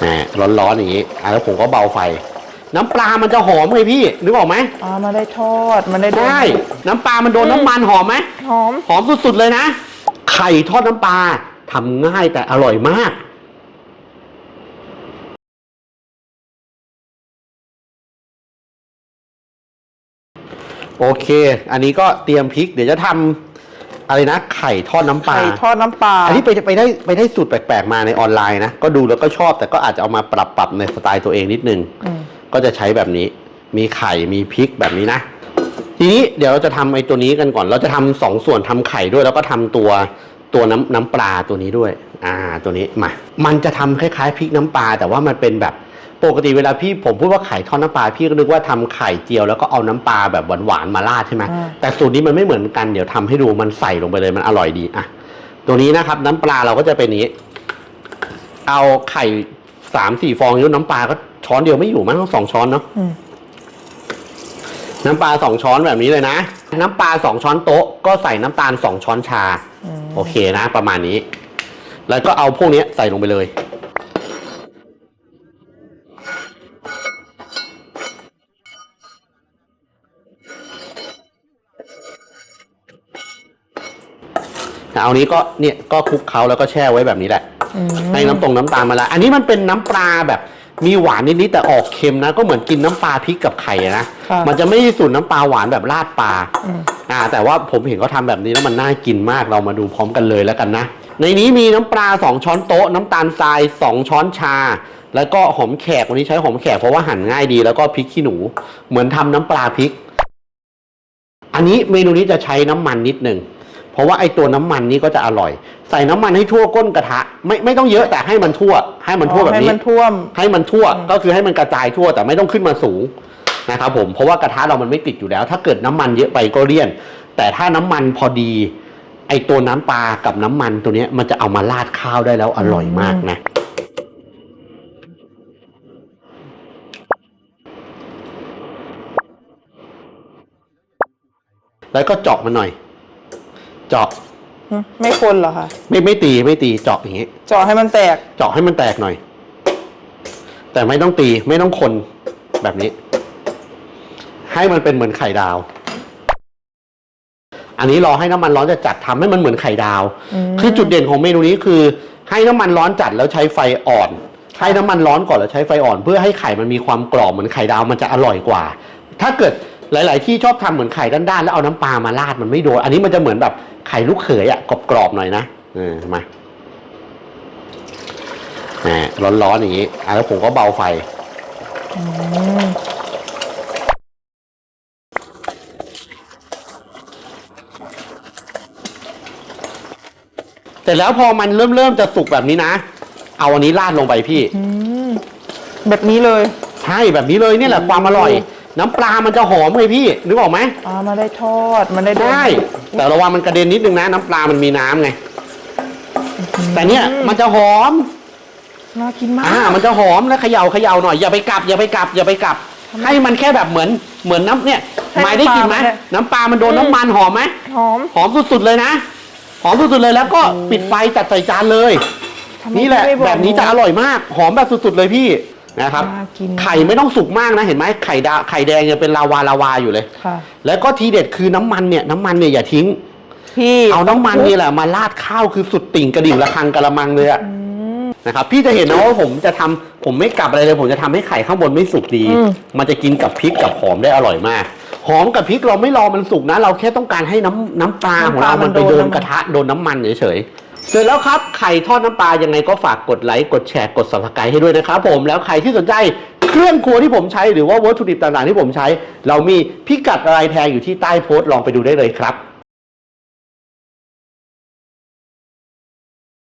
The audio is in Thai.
แหมร้อนๆอย่างนี้อะแล้วผมก็เบาไฟ น้ำปลามันจะหอมไงพี่นึกออกไหมอ๋อมาได้ทอดมันได้โดนใช่น้ำปลามันโดนน้ำมันหอมไหมหอม หอมสุดๆเลยนะไข่ทอดน้ำปลาทำง่ายแต่อร่อยมากโอเค อันนี้ก็เตรียมพริก เดี๋ยวจะทำ อะไรนะ ไข่ทอดน้ำปลาไข่ทอดน้ำปลา อันนี้ไปไปได้ไปได้สูตรแปลกๆ มาในออนไลน์นะ ก็ดูแล้วก็ชอบแต่ก็อาจจะเอามาปรับปรับในสไตล์ตัวเองนิดนึง อืม ก็จะใช้แบบนี้ มีไข่มีพริกแบบนี้นะ ทีนี้เดี๋ยวเราจะทำไอ้ตัวนี้กันก่อน เราจะทำสองส่วนทำไข่ด้วย แล้วก็ทำตัวตัวน้ำน้ำปลาตัวนี้ด้วย อ่า ตัวนี้มา มันจะทำคล้ายๆพริกน้ำปลาแต่ว่ามันเป็นแบบ ปกติเวลาพี่ผมพูดว่าไข่ทอดน้ำปลาพี่ก็นึกว่าทำไข่เจียวแล้วก็เอาน้ำปลาแบบหวานๆมาราดใช่ไหมอ่าแต่สูตรนี้มันไม่เหมือนกันเดี๋ยวทำให้ดูมันใส่ลงไปเลยมันอร่อยดีอะตัวนี้นะครับ น้ำปลาเราก็จะเป็นอย่างนี้ เอาไข่สามสี่ฟองยุน้ำปลาก็ช้อนเดียวไม่อยู่มั้งต้องสองช้อนเนาะอืมน้ำปลาสองช้อนแบบนี้เลยนะ น้ำปลาสองช้อนโต๊ะก็ใส่น้ำตาลสองช้อนชาอืมโอเคนะ ประมาณนี้ แล้วก็เอาพวกนี้ใส่ลงไปเลย เอานี้ก็เนี่ยก็คลุกเคล้าแล้วก็แช่ไว้แบบนี้แหละอืมให้น้ำตรงน้ำตาลมาละอันนี้มันเป็นน้ำปลาแบบมีหวานนิดๆแต่ออกเค็มนะ ก็เหมือนกินน้ำปลาพริกกับไข่อะนะค่ะมันจะไม่ใช่สูตรน้ำปลาหวานแบบราดปลาอืมอ่า แต่ว่าผมเห็นเขาทำแบบนี้แล้วมันน่ากินมากเรามาดูพร้อมกันเลยแล้วกันนะ ในนี้มีน้ำปลาสองช้อนโต๊ะ น้ำตาลทรายสองช้อนชา แล้วก็หอมแขกวันนี้ใช้หอมแขกเพราะว่าหั่นง่ายดีแล้วก็พริกขี้หนู เหมือนทำน้ำปลาพริก อันนี้เมนูนี้จะใช้น้ำมันนิดหนึ่งเพ ราะว่าไอ้ตัวน้ำมันนี้ก็จะอร่อย ใส่น้ำมันให้ทั่วก้นกระทะ ไม่ไม่ต้องเยอะแต่ให้มันทั่ว ให้มันทั่วแบบให้นี้มันท่วมให้มันทั่วอืมก็คือให้มันกระจายทั่วแต่ไม่ต้องขึ้นมาสูงนะครับผมเพราะว่ากระทะเรามันไม่ติดอยู่แล้ว ถ้าเกิดน้ำมันเยอะไปก็เลี่ยน แต่ถ้าน้ำมันพอดีไอตัวน้ำปลากับน้ำมันตัวเนี้ยมันจะเอามาราดข้าวได้แล้วอร่อยมากนะแล้วก็เจาะมันหน่อย เจาะอืมไม่คนเหรอคะไม่ไม่ตีไม่ตีเจาะอย่างงี้ เจาะให้มันแตก เจาะให้มันแตกหน่อย แต่ไม่ต้องตีไม่ต้องคนแบบนี้ ให้มันเป็นเหมือนไข่ดาว อันนี้รอให้น้ำมันร้อนจะจัดทำให้มันเหมือนไข่ดาว อืม คือจุดเด่นของเมนูนี้คือ ให้น้ำมันร้อนจัดแล้วใช้ไฟอ่อน ให้น้ำมันร้อนก่อนแล้วใช้ไฟอ่อน เพื่อให้ไข่มันมีความกรอบเหมือนไข่ดาวมันจะอร่อยกว่า ถ้าเกิดหลาย ๆ ที่ชอบทำเหมือนไข่ด้านๆแล้วเอาน้ำปลามาราดมันไม่โดนอันนี้มันจะเหมือนแบบ ไข่ลูกเขยอะกรอบๆหน่อยนะเออมาแหมร้อนๆอย่างนี้อะแล้วผมก็เบาไฟอืมเสร็จแล้วพอมันเริ่มเริ่มจะสุกแบบนี้นะ เอาอันนี้ราดลงไปพี่อืมแบบนี้เลย ใช่แบบนี้เลยเนี่ยแหละความอร่อย น้ำปลามันจะหอมเลยพี่นึกออกไหมอ๋อมาได้ทอดมันได้โดนใช่แต่ระวังมันกระเด็นนิดนึงนะ น้ำปลามันมีน้ำไง แต่เนี่ยมันจะหอมน่ากินมากอ่ามันจะหอมแล้วเขย่าเขย่าหน่อยอย่าไปกลับอย่าไปกลับอย่าไปกลับ ให้มันแค่แบบเหมือนเหมือนน้ำเนี่ยให้หมายได้กลินไหมน้ำปลามันเนี่ยน้ำปลามันโดนน้ำมันหอมไหมหอมหอมสุดๆเลยนะหอมสุดๆเลยแล้วก็ปิดไฟจัดใส่จานเลยทำไมนี่แหละไม่อกแบบนี้จะอร่อยมาก หอมแบบสุดๆเลยพี่ นะครับ น่ากินไข่ไม่ต้องสุกมากนะเห็นไหมไข่ดาไข่แดงยังเป็นลาวาลาวาอยู่เลย ค่ะ แล้วก็ทีเด็ดคือน้ำมันเนี่ยน้ำมันเนี่ยอย่าทิ้ง พี่เอาน้ำมันนี่แหละมาราดข้าวคือสุดติ่งกระดิ่งระคังกระมังเลยอะอืม นะครับ พี่จะเห็นนะว่าผมจะทำผมไม่กลับอะไรเลย ผมจะทำให้ไข่ข้างบนไม่สุกดี อืม มันจะกินกับพริกกับหอมได้อร่อยมาก หอมกับพริกเราไม่รอมันสุกนะ เราแค่ต้องการให้น้ำน้ำปลาของเรามันไปโดนกระทะโดนน้ำมันเฉยๆ เสร็จแล้วครับไข่ทอดน้ำปลายังไงก็ฝากกดไลค์กดแชร์กดสมัครใจให้ด้วยนะครับผมแล้วใครที่สนใจเครื่องครัวที่ผมใช้หรือว่าวัตถุดิบต่างๆที่ผมใช้ เรามีพิกัดอะไรแทงอยู่ที่ใต้โพสต์ลองไปดูได้เลยครับ